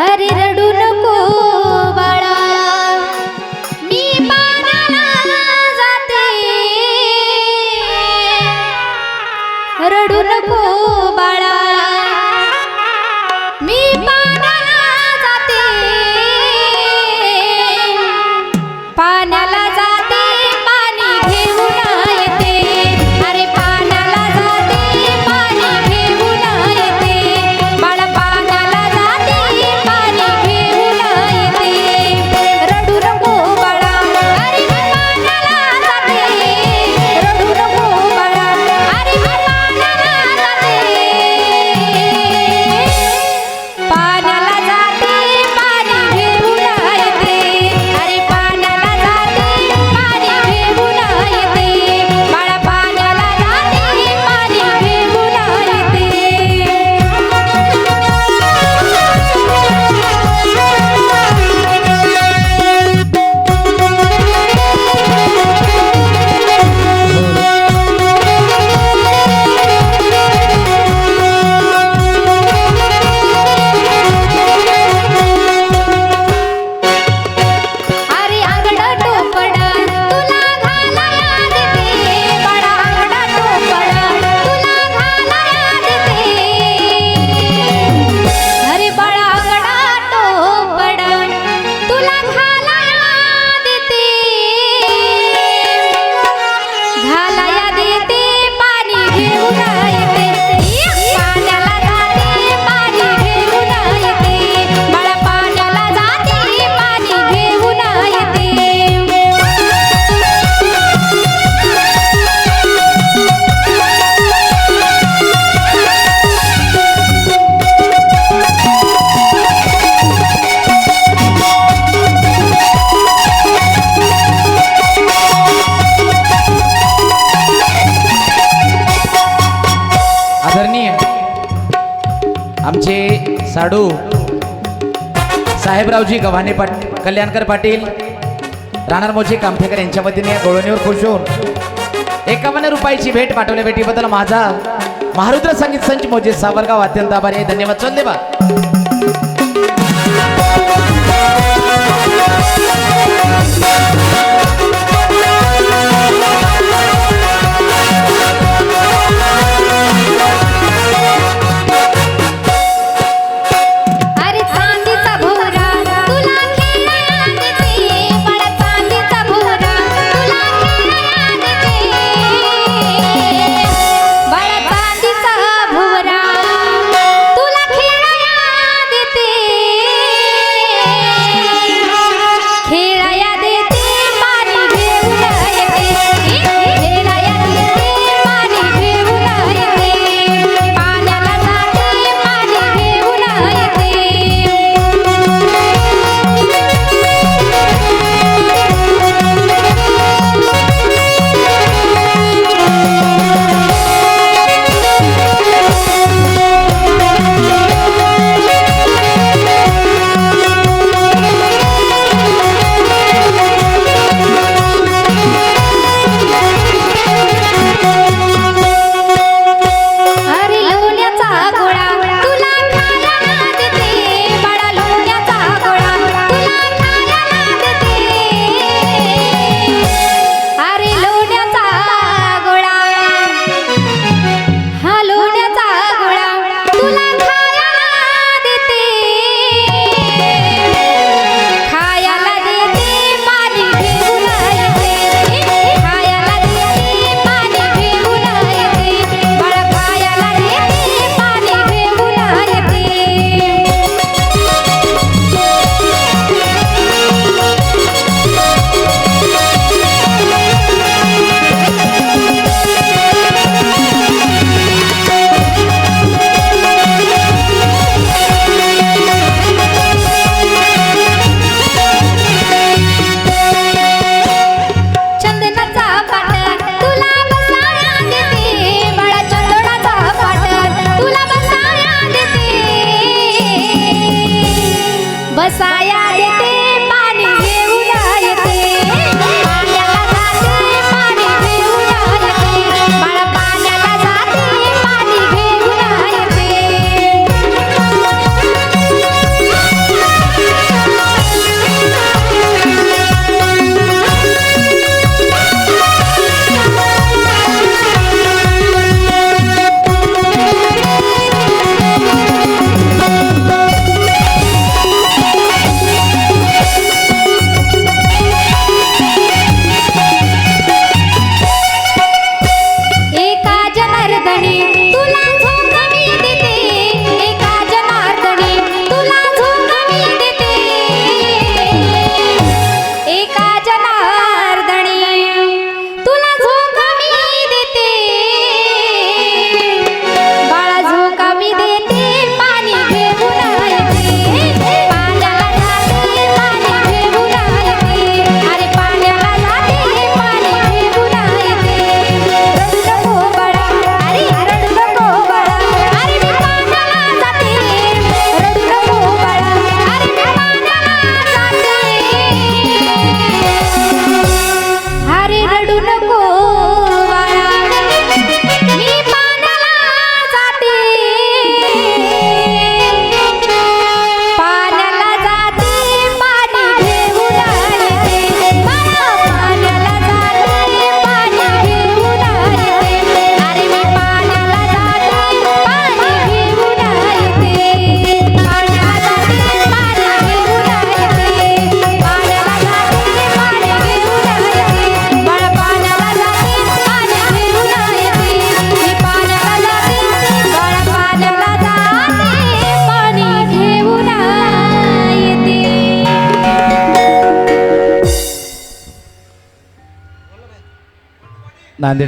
ಹರಿರಡು आमचे साडू साहेबरावजी गव्हाणे पाट कल्याणकर पाटील राणार मोजी कामठेकर यांच्या वतीने गोळणीवर खुश होऊन एकावन्न रुपयाची भेट पाठवल्या भेटीबद्दल माझा महारुद्र संगीत संच मोजे सावरगाव अत्यंत आभारी धन्यवाद. चल देवा 我想要。nanti